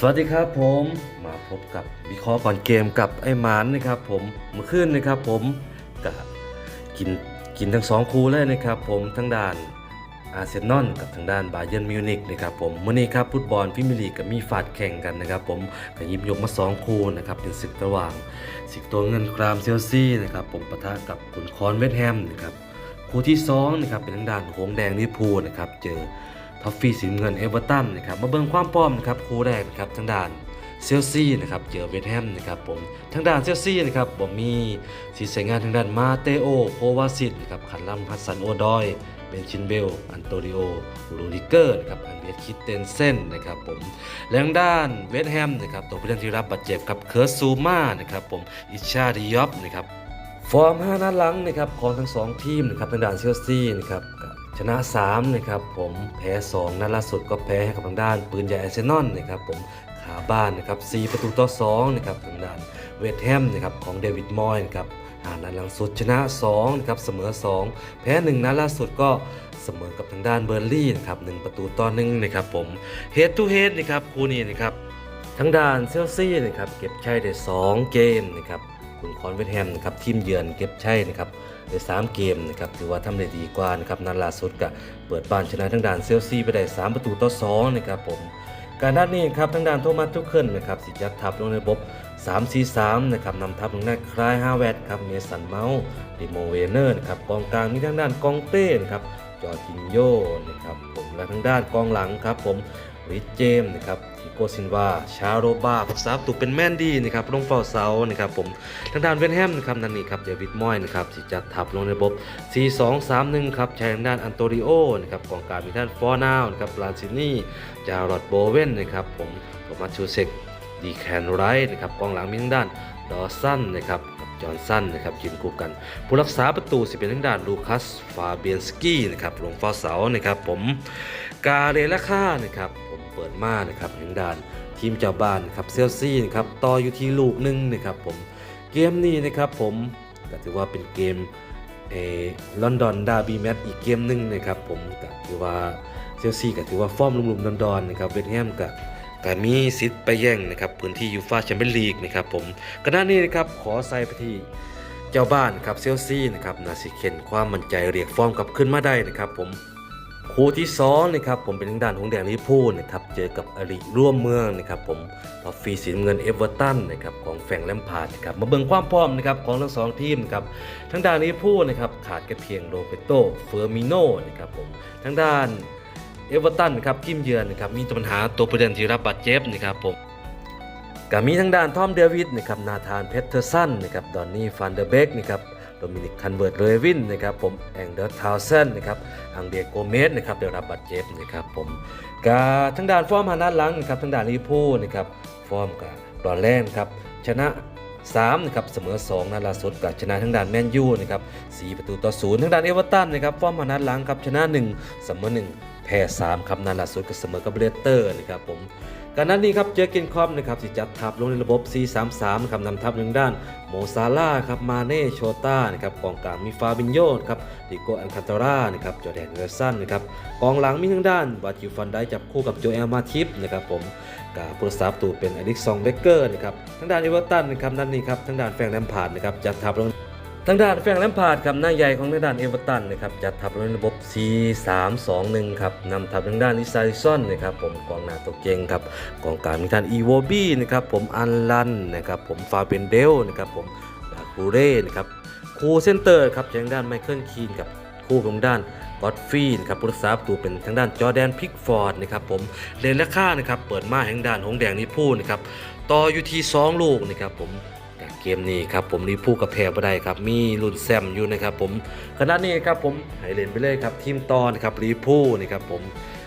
สวัสดีครับผมมาพบกับวิเคราะห์ก่อนเกมกับไอ้หมานนะครับผมเมื่อคืนนะครับผมกับกินกินทั้งสองคู่เลยนะครับผมทั้งด้านอาร์เซนอลกับทางด้านบาเยิร์นมิวนิกนะครับผมเมื่อนี้ครับฟุตบอลพรีเมียร์ลีกกับมีฟาดแข่งกันนะครับผมก็หยิบยกมาสองคู่นะครับเป็นศึกระหว่างสิงโตเงินครามเชลซีนะครับผมปะทะกับขุนคอนเวสต์แฮมนะครับคู่ที่สองนะครับเป็นทางด้านหงแดงลิเวอร์พูลนะครับเจอ ท็อฟฟี่สีเงินเอเวอร์ตันนะครับมาเบิ่งความพร้อมนะครับคู่แรกนะครับทางด้านเซลซีนะครับเจอเวสแฮมนะครับผมทางด้านเซลซีนะครับบ่มีสีใส่งานทางด้านมาเตโอโควาซิตนะครับขันลำพัสซันโอดอยเบนชินเบล อันโตริโอ ลูริเกอร์ นะครับ อันเบียคิดเตนเซนนะครับผมและทางด้านเวสแฮมนะครับ ตัวผู้เล่นที่รับบาดเจ็บครับ เคิร์สซูมานะครับผม อิชาดิยอฟนะครับ ฟอร์ม 5 นัดหลังนะครับ ของทั้ง 2 ทีมนะครับทางด้านเชลซีนะครับ ชนะ3นะครับผมแพ้2นัดล่าสุดก็แพ้ให้กับทางด้าน ปืนใหญ่อาร์เซนอลนะครับผมขาบ้านนะครับ4ประตูต่อ2นะครับทางด้านเวสต์แฮมนะครับของเดวิดมอยนะครับหานัดหลังสุดชนะ2นะครับเสมอ 2 แพ้ 1นัดล่าสุดก็เสมอกับทางด้านเบอร์ลี่นะครับ1ประตูต่อ1นะครับผมเฮดทูเฮดนะครับคู่นี้นะครับทางด้านเซลซีนะครับเก็บชัยได้2เกมนะครับ คุณคอนเวสต์แฮมนะครับทีมเยือนเก็บใชัยนะครับได้3เกมนะครับถือว่าทำได้ดีกว่านะครับนัดล่าสุดก็เปิดบ้านชนะทางด้านเซลซีไปได้ 3 ประตูต่อ2นะครับผมการนัดนี้ครับทางด้านโทมัสทุกเคิลนะครับสิจัดทัพลงในบบ3-4-3นะครับนำทัพลงหน้าคลายฮาแวร์ครับเมสันเมาส์ดิโมเวเนอร์นะครับกองกลางมีทางด้านกองเต้นครับจอร์จินโยนะครับผมและทางด้านกองหลังครับผม ริเจมส์นะครับโกซินวาชาโรบาพักษาตุกเป็นแม่นดีนะครับลงเฝ้าเสานะครับผมทางด้านเวนแฮมนะครับนั่นนี่ครับเดวิดมอยนะครับสิจัดทับลงในระบบ 4-2-3-1 ครับใช้ทางด้านอันโตริโอนะครับกองกลางมีท่านฟอร์นาวนะครับลานซินี่จารอดโบเวนนะครับผมโทมัสชูเซกดีแคนไรท์นะครับกองหลังมีทางด้านดอสันนะครับกับจอห์นสันนะครับยืนคู่กัน ผู้รักษาประตูสิเป็นทางด้านลูคัสฟาเบียนสกี้นะครับลงเฝ้าเสานะครับผมกาเรล่าค่านะครับ เปิดมานะครับทางด้านทีมเจ้าบ้านนะครับเซลซีนะครับต่ออยู่ที่ลูกหนึ่งนะครับผมเกมนี้นะครับผมก็ถือว่าเป็นเกมเอลอนดอนดาร์บี้แมตช์อีกเกมหนึ่งนะครับผมก็ถือว่าเซลซีก็ถือว่าฟอร์มลุ่มๆดอนๆนะครับเวสต์แฮมก็ก็มีสิทธิ์ไปแย่งนะครับพื้นที่ยูฟ่าแชมเปี้ยนลีกนะครับผมกระด้านนี้นะครับขอใส่ไปที่เจ้าบ้านครับเซลซีนะครับนาสิเข็นความมั่นใจเรียกฟอร์มกลับขึ้นมาได้นะครับผม คู่ที่สองนะครับผมเป็นทางด้านของแดงลิพูนะครับเจอกับอริร่วมเมืองนะครับผมทอฟฟี่สีน้ำเงินเอเวอร์ตันนะครับของแฟงแลมพาร์ดนะครับมาเบิ่งความพร้อมนะครับของทั้งสองทีมนะครับทางด้านลิพูนะครับขาดแค่เพียงโรเบโตเฟอร์มิโนนะครับผมทางด้านเอเวอร์ตันนะครับทีมเยือนนะครับมีปัญหาตัวประเด็นที่รับบาดเจ็บนะครับผมก็มีทางด้านทอมเดวิดนะครับนาธานเพเทอร์สันนะครับดอนนี่ฟันเดอร์เบกนะครับ โดมินิกคันเวิร์ตเลวินนะครับผมแองเดอร์ทาวเซนนะครับอังเดียโกเมสนะครับได้รับบาดเจ็บนะครับผมกาทางด้านฟอร์มฮานาหลังนะครับทางด้านลิพูนะครับฟอร์มกับรอนแรกครับชนะ3นะครับเสมอ2นัดล่าสุดกับชนะทางด้านแมนยูนะครับ4ประตูต่อ0ทางด้านเอเวอร์ตันนะครับฟอร์มฮานาหลังครับชนะ 1 เสมอ 1 แพ้3ครับนัดล่าสุดก็เสมอกับเบรเตอร์นะครับผม การนั้นนี้ครับเจอเกนคอมนะครับสิจัดทัพลงในระบบ 4-3-3นะครับนำทัพหนึ่งด้านโมซาล่าครับมาเน่โชต้านะครับกองกลางมีฟาบินโยครับดิโกอันคาตาร่านะครับจอแดนเวอร์สันนะครับกองหลังมีทางด้านวาจิฟันได้จับคู่กับโจเอลมาทิปนะครับผมกาผู้รักษาประตูเป็นอลิกซองเบเกอร์นะครับทางด้านเอเวอร์ตันนะครับนั่นนี่ครับทางด้านแฟรงแลมพาร์ดนะครับจัดทัพลง ทางด้านแฟรงค์แลมพาดครับหน้าใหญ่ของทางด้านเอเวอร์ตันนะครับจัดทัพในระบบ 4-3-2-1 ครับนำทัพทางด้านลิซาริซอนนะครับผมกองหน้าตัวเก่งครับกองกลางมีท่านอีโวบี้นะครับผมอันลันนะครับผมฟาเบนเดลนะครับผมดาคูเร่นะครับคูเซนเตอร์ครับทางด้านไมเคิลคีนกับคู่ของด้านก็อดฟีนครับผู้รักษาประตูเป็นทางด้านจอแดนพิกฟอร์ดนะครับผมเลนและค่านะครับเปิดมาทางด้านของแดงนิพูนะครับต่ออยู่ที่สองลูกนะครับผม เกมนี้ครับผมรีพูกับแพ้บ่ได้ครับมีรุ่นแซมอยู่นะครับผมขณะนี้ครับผมให้เล่นไปเลยครับทีมตอนครับรีพูนะครับผม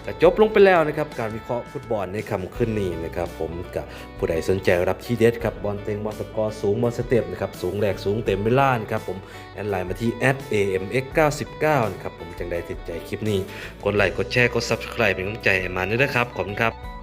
ก็จบลงไปแล้วนะครับการวิเคราะห์ฟุตบอลในคำขึ้นนี้นะครับผมกับผู้ใดสนใจรับที่เด็ดครับบอลเต็งบอลสกอร์สูงบอลสเต็ปนะครับสูงแหลกสูงเต็มเวลานะครับผมแอดไลน์มาที่ @amx99 นะครับผมจังใดติดใจคลิปนี้ กดไลค์กดแชร์กด subscribe เป็นกำลังใจมาด้วยนะครับขอบคุณครับ